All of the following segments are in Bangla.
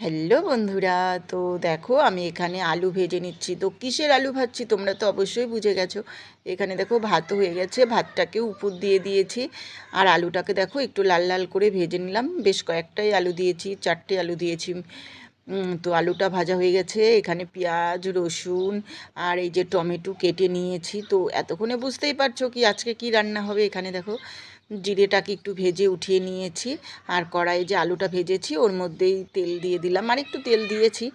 হ্যালো বন্ধুরা, তো দেখো আমি এখানে আলু ভেজে নিচ্ছি। তো কিসের আলু ভাজছি তোমরা তো অবশ্যই বুঝে গেছো। এখানে দেখো ভাত হয়ে গেছে, ভাতটাকে উপর দিয়ে দিয়েছি। আর আলুটাকে দেখো একটু লাল লাল করে ভেজে নিলাম। বেশ কয়েকটাই আলু দিয়েছি, চারটে আলু দিয়েছি। তো আলুটা ভাজা হয়ে গেছে। এখানে পেঁয়াজ, রসুন আর এই যে টমেটো কেটে নিয়েছি। তো এতক্ষণে বুঝতেই পারছ কি আজকে কি রান্না হবে এখানে দেখো। জিরেটাকে একটু ভেজে উঠিয়ে নিয়েছি আর কড়াইয়ে যে আলুটা ভেজেছি ওর মধ্যেই তেল দিয়ে দিলাম আর একটু তেল দিয়েছি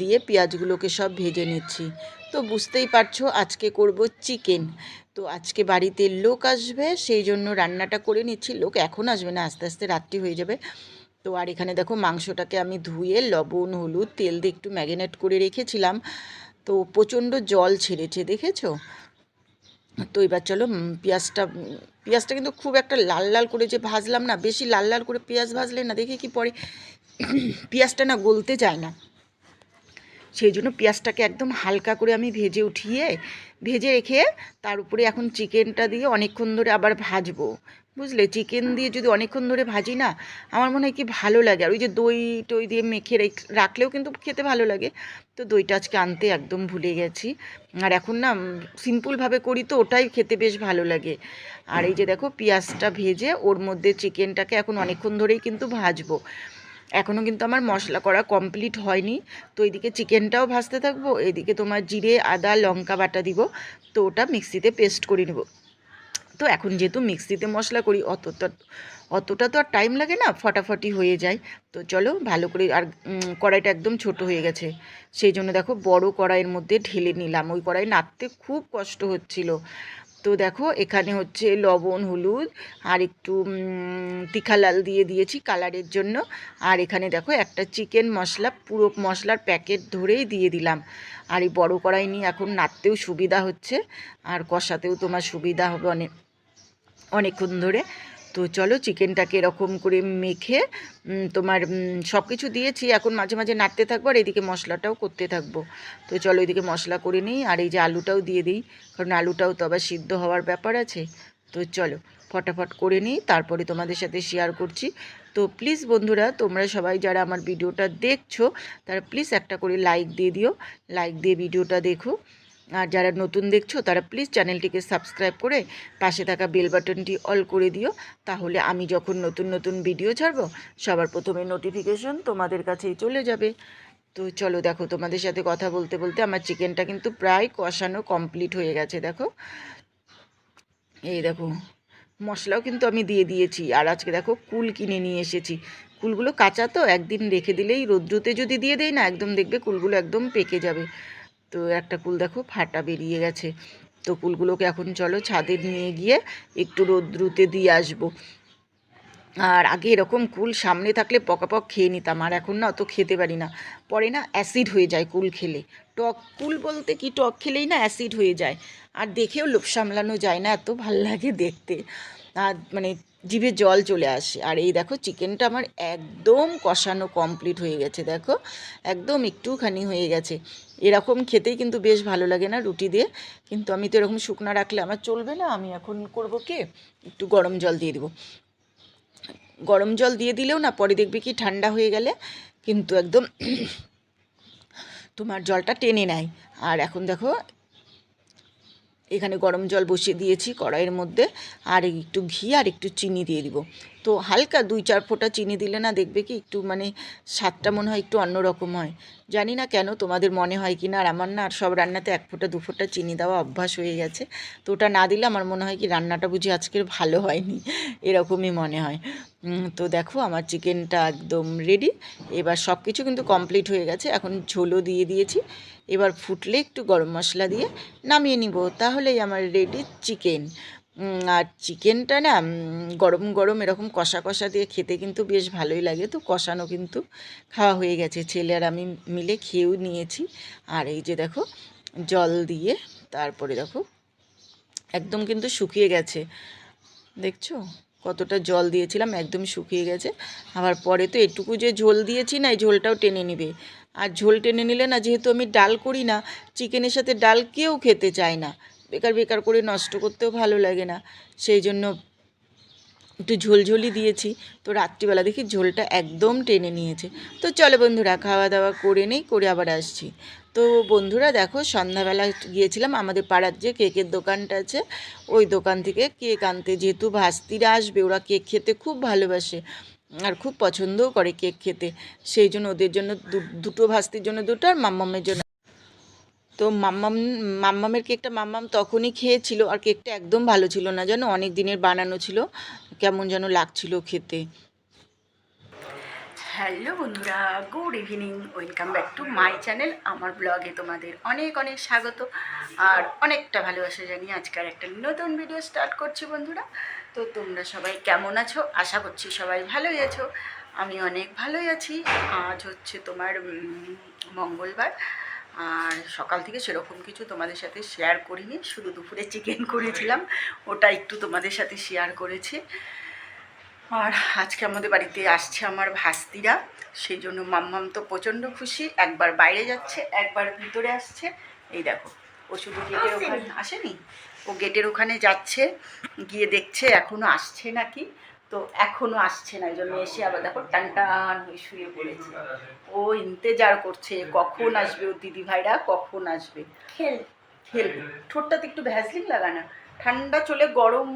দিয়ে পেঁয়াজগুলোকে সব ভেজে নিচ্ছি। তো বুঝতেই পারছ আজকে করব চিকেন। তো আজকে বাড়িতে লোক আসবে, সেই জন্য রান্নাটা করে নিচ্ছি। লোক এখন আসবে না, আস্তে আস্তে রাত্রি হয়ে যাবে। তো আর এখানে দেখো মাংসটাকে আমি ধুয়ে লবণ, হলুদ, তেল দিয়ে একটু ম্যারিনেট করে রেখেছিলাম। তো প্রচণ্ড জল ছেড়েছে, দেখেছ? তো এবার চলো পেঁয়াজটা পেঁয়াজটা কিন্তু খুব একটা লাল লাল করে যে ভাজলাম না, বেশি লাল লাল করে পেঁয়াজ ভাজলে না দেখি কি পরে, পেঁয়াজটা না গলতে যায় না। সেই জন্য পেঁয়াজটাকে একদম হালকা করে আমি ভেজে উঠিয়ে, ভেজে রেখে তার উপরে এখন চিকেনটা দিয়ে অনেকক্ষণ ধরে আবার ভাজবো। বুঝলে? চিকেন দিয়ে যদি অনেকক্ষণ ধরে ভাজি না, আমার মনে হয় কি ভালো লাগে। আর ওই যে দই টই দিয়ে মেখে রেখ- রাখলেও কিন্তু খেতে ভালো লাগে। তো দইটা আজকে আনতে একদম ভুলে গেছি। আর এখন না সিম্পলভাবে করি তো, ওটাই খেতে বেশ ভালো লাগে। আর এই যে দেখো, পেঁয়াজটা ভেজে ওর মধ্যে চিকেনটাকে এখন অনেকক্ষণ ধরেই কিন্তু ভাজবো। এখনও কিন্তু আমার মশলা করা কমপ্লিট হয়নি। তো এদিকে চিকেনটাও ভাজতে থাকব, এদিকে তোমার জিরে, আদা, লঙ্কা বাটা দিব। তো ওটা মিক্সিতে পেস্ট করে নেব। তো এখন যেহেতু মিক্সিতে মশলা করি, অতটা অতটা তো আর টাইম লাগে না, ফটাফটি হয়ে যায়। তো চলো ভালো করে আর কড়াইটা একদম ছোট হয়ে গেছে। সেই জন্য দেখো বড় কড়াইয়ের মধ্যে ঢেলে নিলাম। ওই কড়াই নাড়তে খুব কষ্ট হচ্ছিল। তো দেখো, এখানে হচ্ছে লবণ, হলুদ আর একটু লাল দিয়ে দিয়েছি কালারের জন্য। আর এখানে দেখো, একটা চিকেন মশলা, পুরো মশলার প্যাকেট ধরেই দিয়ে দিলাম। আর এই বড়ো কড়াই নিয়ে এখন নাড়তেও সুবিধা হচ্ছে। আর কষাতেও তোমার সুবিধা হবে অনেক অনেকক্ষণ ধরে। তো চলো চিকেনটাকে এরকম করে মেখে তোমার সব কিছু দিয়েছি। এখন মাঝে মাঝে নাড়তে থাকব আর এদিকে মশলাটাও করতে থাকব। তো চলো এদিকে মশলা করে নিই আর এই যে আলুটাও দিয়ে দিই, কারণ আলুটাও তো আবার সিদ্ধ হওয়ার ব্যাপার আছে। তো চলো ফটাফট করে নিই, তারপরে তোমাদের সাথে শেয়ার করছি। তো প্লিজ বন্ধুরা, তোমরা সবাই যারা আমার ভিডিওটা দেখছ, তারা প্লিজ একটা করে লাইক দিয়ে দিও। লাইক দিয়ে ভিডিওটা দেখো। আর যারা নতুন দেখছ, তারা প্লিজ চ্যানেলটিকে সাবস্ক্রাইব করে পাশে থাকা বেল বাটনটি অল করে দিও। তাহলে আমি যখন নতুন নতুন ভিডিও ছাড়বো, সবার প্রথমে নোটিফিকেশন তোমাদের কাছেই চলে যাবে। তো চলো দেখো, তোমাদের সাথে কথা বলতে বলতে আমার চিকেনটা কিন্তু প্রায় কষানো কমপ্লিট হয়ে গেছে, দেখো। এই দেখো, মশলাও কিন্তু আমি দিয়ে দিয়েছি। আর আজকে দেখো, কুল কিনে নিয়ে এসেছি। কুলগুলো কাঁচা তো, একদিন রেখে দিলেই রৌদ্রুতে যদি দিয়ে দেই না, একদম দেখবে কুলগুলো একদম পেকে যাবে। তো একটা কুল দেখো ফাটা বেরিয়ে গেছে। তো কুলগুলোকে এখন চলো ছাদে নিয়ে গিয়ে একটু রোদ্রুতে দিয়ে আসব। আর আগে এরকম কুল সামনে থাকলে পকাপক খেয়ে নিতাম, আর এখন না অত খেতে পারি না। পরে না অ্যাসিড হয়ে যায় কুল খেলে। টক, কুল বলতে কি টক খেলেই না অ্যাসিড হয়ে যায়। আর দেখেও লোভ সামলানো যায় না, এত ভালো লাগে দেখতে। আর মানে জিভে জল চলে আসে। আর এই দেখো, চিকেনটা আমার একদম কষানো কমপ্লিট হয়ে গেছে, দেখো। একদম একটুখানি হয়ে গেছে। এরকম খেতেই কিন্তু বেশ ভালো লাগে না রুটি দিয়ে। কিন্তু আমি তো এরকম শুকনা রাখলে আমার চলবে না। আমি এখন করব কি? একটু গরম জল দিয়ে দেবো। গরম জল দিয়ে দিলেও না, পরে দেখবি কি ঠান্ডা হয়ে গেলে কিন্তু একদম তোমার জলটা টেনে নেয়। আর এখন দেখো এখানে গরম জল বসিয়ে দিয়েছি কড়াইয়ের মধ্যে, আর একটু ঘি আর একটু চিনি দিয়ে দিব। তো হালকা দুই চার ফোঁটা চিনি দিলে না দেখবে কি একটু মানে স্বাদটা মনে হয় একটু অন্যরকম হয়। জানি না কেন তোমাদের মনে হয় কি না, আর আমার না আর সব রান্নাতে এক ফোঁটা দু ফোঁটা চিনি দেওয়া অভ্যাস হয়ে গেছে। তো ওটা না দিলে আমার মনে হয় কি রান্নাটা বুঝি আজকের ভালো হয়নি, এরকমই মনে হয়। তো দেখো আমার চিকেনটা একদম রেডি এবার সব কিছু কিন্তু কমপ্লিট হয়ে গেছে, এখন ঝোলও দিয়ে দিয়েছি। এবার ফুটলে একটু গরম মশলা দিয়ে নামিয়ে নিব, তাহলেই আমার রেডি চিকেন আর চিকেনটা না গরম গরম এরকম কষা কষা দিয়ে খেতে কিন্তু বেশ ভালোই লাগে। তো কষানো কিন্তু খাওয়া হয়ে গেছে। ছেলে আর আমি মিলে খেয়েও নিয়েছি। আর এই যে দেখো, জল দিয়ে তারপরে দেখো, একদম কিন্তু শুকিয়ে গেছে। দেখছ? কতটা জল দিয়েছিলাম, একদম শুকিয়ে গেছে। আবার পরে তো এটুকু যে ঝোল দিয়েছি না, এই ঝোলটাও টেনে নিবে। আর ঝোল টেনে নিলে না, যেহেতু আমি ডাল করি না চিকেনের সাথে ডাল কেউ খেতে চায় না। বেকার বেকার করে নষ্ট করতেও ভালো লাগে না। সেই জন্য একটু ঝোলঝোলি দিয়েছি। তো রাত্রিবেলা দেখি ঝোলটা একদম টেনে নিয়েছে। তো চলো বন্ধুরা খাওয়া দাওয়া করে নেই, করে আবার আসছি। তো বন্ধুরা, দেখো সন্ধ্যাবেলা গিয়েছিলাম আমাদের পাড়ার যে কেকের দোকানটা আছে, ওই দোকান থেকে কেক আনতে। যেহেতু ভাস্তিরা আসবে, ওরা কেক খেতে খুব ভালোবাসে আর খুব পছন্দও করে কেক খেতে। সেই জন্য ওদের জন্য দুটো ভাস্তির জন্য দুটো আর মাম্মামের জন্য তো মাম্মাম, মাম্মামের কেকটা মাম্মাম তখনই খেয়েছিল আর কেকটা একদম ভালো ছিল না জানো অনেক দিনের বানানো ছিল। কেমন যেন লাগছিল খেতে। হ্যালো বন্ধুরা, good evening, welcome back to my channel. আমার ব্লগে তোমাদের অনেক অনেক স্বাগত আর অনেকটা ভালোবাসা জানিয়ে আজকের একটা নতুন ভিডিও স্টার্ট করছি বন্ধুরা। তো তোমরা সবাই কেমন আছো? আশা করছি সবাই ভালোই আছো। আমি অনেক ভালোই আছি। আজ হচ্ছে তোমার মঙ্গলবার। আর সকাল থেকে সেরকম কিছু তোমাদের সাথে শেয়ার করিনি শুধু দুপুরে চিকেন করেছিলাম ওটা একটু তোমাদের সাথে শেয়ার করেছি। আর আজকে আমাদের বাড়িতে আসছে আমার ভাস্তিরা সেই জন্য মাম্মাম তো প্রচণ্ড খুশি একবার বাইরে যাচ্ছে একবার ভিতরে আসছে। এই দেখো ও শুধু গেটের ওখানে আসেনি? ও গেটের ওখানে যাচ্ছে গিয়ে দেখছে এখনও আসছে নাকি। তো এখনও আসছে না এই জন্য এসে আবার দেখো টান টান হয়ে শুয়ে পড়েছে। ও ইন্তেজার করছে কখন আসবে ও দিদি ভাইরা কখন আসবে। খেল। খেলবে ঠোঁটটাতে একটু ভ্যাসলিন লাগানা ঠান্ডা চলে গরম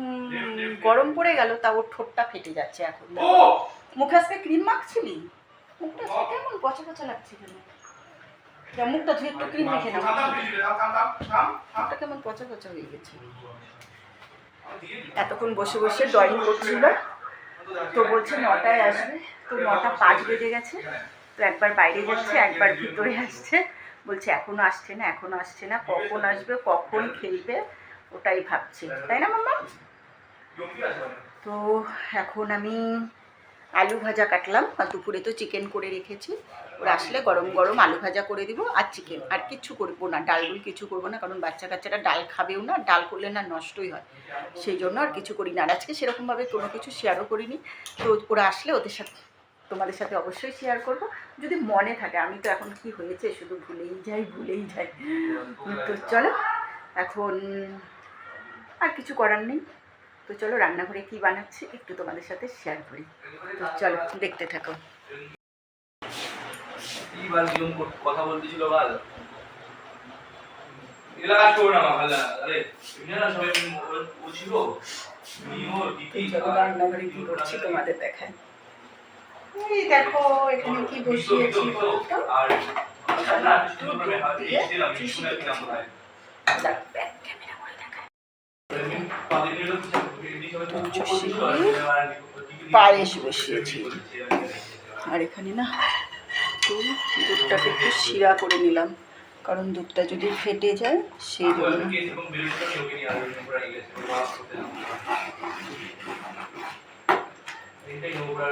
গরম পড়ে গেল তা ওর ঠোঁটটা ফেটে যাচ্ছে এখন। মুখে আজকে ক্রিম মাখছিলি? মুখটা কেমন পচা পচা লাগছে কেন? মুখটা ধুয়ে একটু ক্রিম মেখে নাও। মুখটা কেমন পচা পচা হয়ে গেছে। এতক্ষণ বসে বসে ড্রয়িং করছিল। তো বলছে নটায় আসবে। তো নটা পাঁচ বেজে গেছে। তো একবার বাইরে যাচ্ছে, একবার ভিতরে আসছে। বলছে, এখনও আসছে না, এখনও আসছে না। কখন আসবে, কখন খেলবে? ওটাই ভাবছি। তাই না, মাম্মা? তো এখন আমি আলু ভাজা কাটলাম। আর দুপুরে তো চিকেন করে রেখেছি। ওরা আসলে গরম গরম আলু ভাজা করে দিব আর চিকেন আর কিচ্ছু করব না ডাল ডুল কিছু করব না, কারণ বাচ্চা কাচ্চারা ডাল খাবেও না, ডাল করলে না নষ্টই হয়। সেই জন্য আর কিছু করি না। আর আজকে সেরকমভাবে কোনো কিছু শেয়ারও করিনি। তো ওরা আসলে ওদের সাথে, তোমাদের সাথে অবশ্যই শেয়ার করব। যদি মনে থাকে, আমি তো এখন কি হয়েছে শুধু ভুলেই যাই ভুলেই যাই। তো চলো, এখন আর কিছু করার নেই। তো চলো রান্নাঘরে কি বানাচ্ছি একটু তোমাদের সাথে শেয়ার করি। তো চলো, দেখতে থাকো। কি নিয়ম কথা বলতেছিল বাল এগুলা কাজ করো না ভালো আরে না সবাই ও- ও- ও ছিল নিও তো রান্নাঘরে কি করছি তোমাদের দেখায়। এই দেখো এখানে কি বসিয়েছি না হাত দিলাম শুনে দিলাম ভাই পায়েস বসিয়েছি। আর এখানে না একটু দুধটাকে একটু শিরা করে নিলাম। কারণ দুধটা যদি ফেটে যায় সেই জন্য। কি এরকম বেরোতে লোকে নিয়ে আসবে পুরো এই গেছে পুরো ওয়াশ করতে না এটাই নোংরা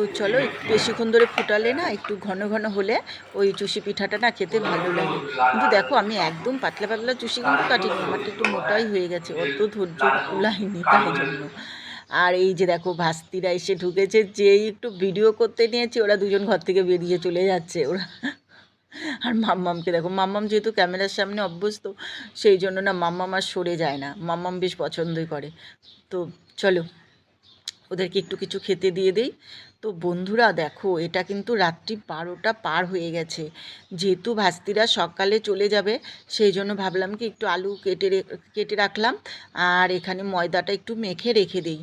তো চলো, বেশিক্ষণ ধরে ফুটালে না, একটু ঘন ঘন হলে ওই চুষি পিঠাটা না খেতে ভালো লাগে। কিন্তু দেখো, আমি একদম পাতলা পাতলা চুষি কিন্তু কাটিনি আমারটা একটু মোটাই হয়ে গেছে, অত ধৈর্য কুলাইনি তাই জন্য। আর এই যে দেখো, ভাস্তিরা এসে ঢুকেছে, যেই একটু ভিডিও করতে নিয়েছে, ওরা দুজন ঘর থেকে বেরিয়ে চলে যাচ্ছে, ওরা। আর মাম্মামকে দেখো, মাম্মাম যেহেতু ক্যামেরার সামনে অভ্যস্ত, সেই জন্য না মাম্মাম আর সরে যায় না, মাম্মাম বেশ পছন্দই করে। তো চলো, ওদেরকে একটু কিছু খেতে দিয়ে দেই। তো বন্ধুরা দেখো, এটা কিন্তু রাত্রি বারোটা পার হয়ে গেছে। যেহেতু ভাস্তিরা সকালে চলে যাবে, সেই জন্য ভাবলাম কি একটু আলু কেটে কেটে রাখলাম। আর এখানে ময়দাটা একটু মেখে রেখে দিই।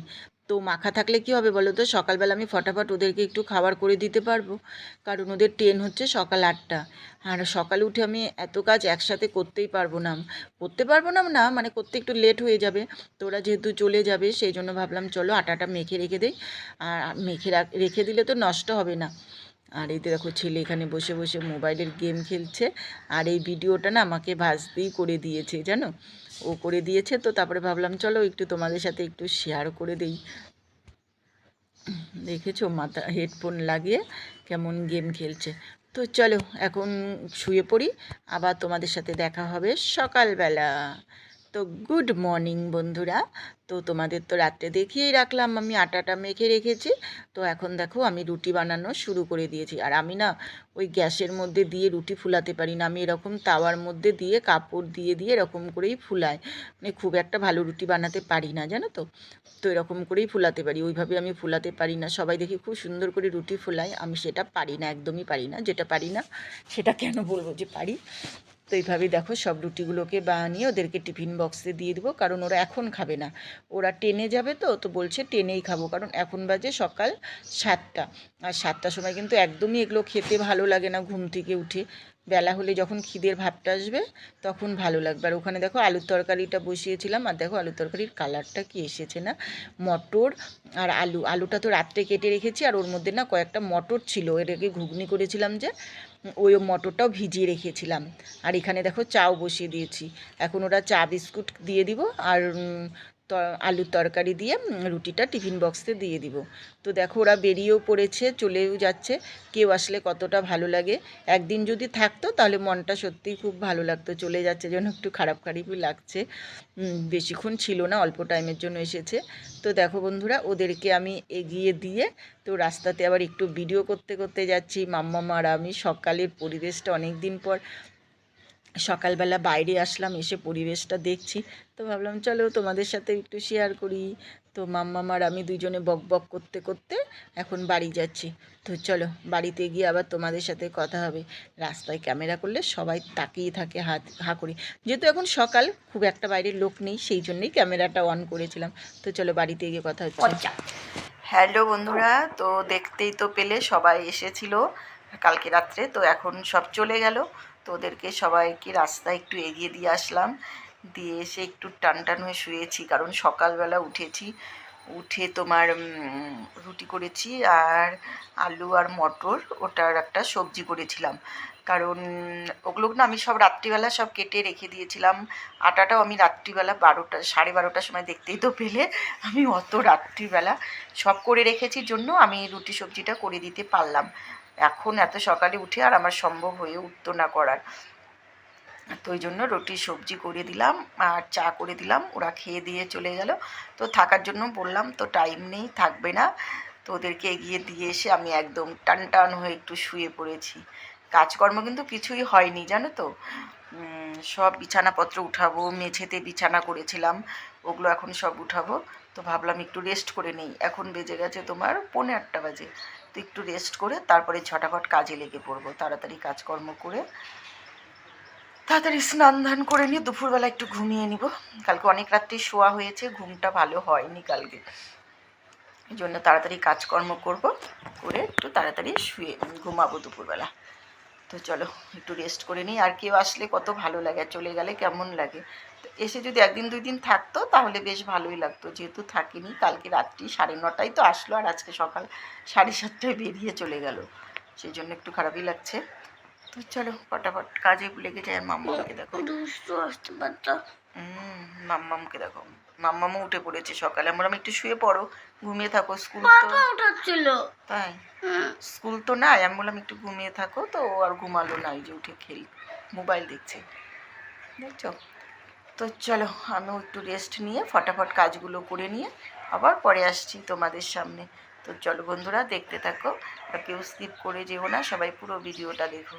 তো মাখা থাকলে কি হবে বলো তো? সকালবেলা আমি ফটাফট ওদেরকে একটু খাবার করে দিতে পারব। কারণ ওদের ট্রেন হচ্ছে সকাল আটটা। আর সকালে উঠে আমি এত কাজ একসাথে করতেই পারব না। করতে পারব না না মানে করতে একটু লেট হয়ে যাবে। তো ওরা যেহেতু চলে যাবে, সেই জন্য ভাবলাম চলো আটাটা মেখে রেখে দেই। আর মেখে রাখ- রেখে দিলে তো নষ্ট হবে না। আর এই তো দেখো ছেলে এখানে বসে বসে মোবাইলের গেম খেলছে, আর এই ভিডিওটা না আমাকে ভাজতেই করে দিয়েছে, জানো? ও করে দিয়েছে তো তারপরে ভাবলাম চলো একটু তোমাদের সাথে একটু শেয়ার করে দেই। দেখেছ মাথা হেডফোন লাগিয়ে কেমন গেম খেলছে। তো চলো এখন শুয়ে পড়ি, আবার তোমাদের সাথে দেখা হবে সকালবেলা। তো গুড মর্নিং বন্ধুরা। তো তোমাদের তো রাত্রে দেখিয়েই রাখলাম, আমি আটাটা মেখে রেখেছি। তো এখন দেখো আমি রুটি বানানো শুরু করে দিয়েছি। আর আমি না ওই গ্যাসের মধ্যে দিয়ে রুটি ফুলাতে পারি না। আমি এরকম তাওয়ার মধ্যে দিয়ে, কাপড় দিয়ে দিয়ে এরকম করেই ফুলাই। মানে খুব একটা ভালো রুটি বানাতে পারি না, জানো তো? তো এরকম করেই ফুলাতে পারি। ওইভাবে আমি ফুলাতে পারি না। সবাই দেখি খুব সুন্দর করে রুটি ফুলাই আমি সেটা পারি না, একদমই পারি না। যেটা পারি না, সেটা কেন বলব যে পারি? তো এইভাবে দেখো সব রুটিগুলোকে বানিয়ে ওদেরকে টিফিন বক্সে দিয়ে দেবো, কারণ ওরা এখন খাবে না। ওরা টেনে যাবে তো তো বলছে টেনেই খাব, কারণ এখন বাজে সকাল সাতটা। আর সাতটার সময় কিন্তু একদমই এগুলো খেতে ভালো লাগে না ঘুম থেকে উঠে। বেলা হলে যখন খিদের ভাবটা আসবে, তখন ভালো লাগবে। আর ওখানে দেখো আলুর তরকারিটা বসিয়েছিলাম, আর দেখো আলুর তরকারির কালারটা কি এসেছে না? মটর আর আলু। আলুটা তো রাত্রে কেটে রেখেছি, আর ওর মধ্যে না কয়েকটা মটর ছিল। এটাকে ঘুগনি করেছিলাম যে ওই মটরটাও ভিজিয়ে রেখেছিলাম। আর এখানে দেখো চাও বসিয়ে দিয়েছি। এখন ওরা চা বিস্কুট দিয়ে দিব আর আলুর তরকারি দিয়ে রুটিটা টিফিন বক্সে দিয়ে দিব। তো দেখো, ওরা বেরিয়েও পড়েছে, চলেও যাচ্ছে। কেউ আসলে কতটা ভালো লাগে। একদিন যদি থাকতো, তাহলে মনটা সত্যিই খুব ভালো লাগতো। চলে যাচ্ছে যেন একটু খারাপ খারাপই লাগছে। বেশিক্ষণ ছিল না, অল্প টাইমের জন্য এসেছে। তো দেখো বন্ধুরা, ওদেরকে আমি এগিয়ে দিয়ে, তো রাস্তাতে আবার একটু ভিডিও করতে করতে যাচ্ছি। মাম্মা আর আমি সকালের পরিবেশটা অনেক দিন পর সকালবেলা বাইরে আসলাম, এসে পরিবেশটা দেখছি। তো ভাবলাম, চলো তোমাদের সাথে একটু শেয়ার করি। তো মাম্মামার আমি দুজনে বক বক করতে করতে এখন বাড়ি যাচ্ছি। তো চলো, বাড়িতে গিয়ে আবার তোমাদের সাথে কথা হবে। রাস্তায় ক্যামেরা করলে সবাই তাকিয়ে থাকে হাত, হা করি। যেহেতু এখন সকাল, খুব একটা বাইরের লোক নেই, সেই জন্যই ক্যামেরাটা অন করেছিলাম। তো চলো বাড়িতে গিয়ে কথা হচ্ছে। হ্যালো বন্ধুরা, তো দেখতেই তো পেলে সবাই এসেছিল কালকে রাত্রে, তো এখন সব চলে গেল। তো ওদেরকে সবাইকে রাস্তায় একটু এগিয়ে দিয়ে আসলাম। দিয়ে এসে একটু টান টান হয়ে শুয়েছি, কারণ সকালবেলা উঠেছি। উঠে তোমার রুটি করেছি আর আলু আর মটর, ওটার একটা সবজি করেছিলাম। কারণ ওগুলো না আমি সব রাত্রিবেলা সব কেটে রেখে দিয়েছিলাম। আটাটাও আমি রাত্রিবেলা বারোটা, সাড়ে বারোটার সময় দেখতেই তো পেলে। আমি অত রাত্রিবেলা সব করে রেখেছি জন্য আমি রুটি সবজিটা করে দিতে পারলাম। এখন এত সকালে উঠে আর আমার সম্ভব হয়ে উঠতো না করার। তো ওই জন্য রুটি, সবজি করে দিলাম আর চা করে দিলাম, ওরা খেয়ে দিয়ে চলে গেল। তো থাকার জন্য বললাম, তো টাইম নেই, থাকবে না। তো ওদেরকে এগিয়ে দিয়ে এসে আমি একদম টান টান হয়ে একটু শুয়ে পড়েছি। কাজকর্ম কিন্তু কিছুই হয়নি, জানো তো? সব বিছানাপত্র উঠাবো, মেঝেতে বিছানা করেছিলাম, ওগুলো এখন সব উঠাবো। তো ভাবলাম একটু রেস্ট করে নেই। এখন বেজে গেছে তোমার পৌনে আটটা বাজে। একটু রেস্ট করে তারপরে ছটাফট কাজে লেগে পড়ব, তাড়াতাড়ি কাজকর্ম করে। তাড়াতাড়ি স্নান ধান করে নিয়ে দুপুরবেলা একটু ঘুমিয়ে নিব। কালকে অনেক রাত্রি শোয়া হয়েছে, ঘুমটা ভালো হয়নি কালকে। এই জন্য তাড়াতাড়ি কাজকর্ম করব, করে একটু তাড়াতাড়ি শুয়ে ঘুমাবো দুপুরবেলা। তো চলো, একটু রেস্ট করে নিই। আর কেউ আসলে কত ভালো লাগে, চলে গেলে কেমন লাগে? এসে যদি একদিন দুই দিন থাকতো তাহলে বেশ ভালোই লাগতো। যেহেতু থাকিনি কালকে রাত্রি সাড়ে নটায় তো আসলো আর আজকে সকাল সাড়ে সাতটায় বেরিয়ে চলে গেল। সেই জন্য একটু খারাপই লাগছে। তো চলো ফটাফট কাজে লেগে যায় মাম্মামকে দেখো। হুম মাম্মামকে দেখো। মাম্মামও উঠে পড়েছে সকালে। আমরা একটু শুয়ে পড়ো ঘুমিয়ে থাকো। স্কুল তো তাই? স্কুল তো নাই। আমি বললাম একটু ঘুমিয়ে থাকো তো আর ঘুমালো না। এই যে উঠে খেল মোবাইল দেখছে। দেখছ? তো চলো, আমি একটু রেস্ট নিয়ে ফটাফট কাজগুলো করে নিয়ে আবার পরে আসছি তোমাদের সামনে। তো চলো বন্ধুরা, দেখতে থাকো আর কেউ স্কিপ করে যেও না, সবাই পুরো ভিডিওটা দেখো।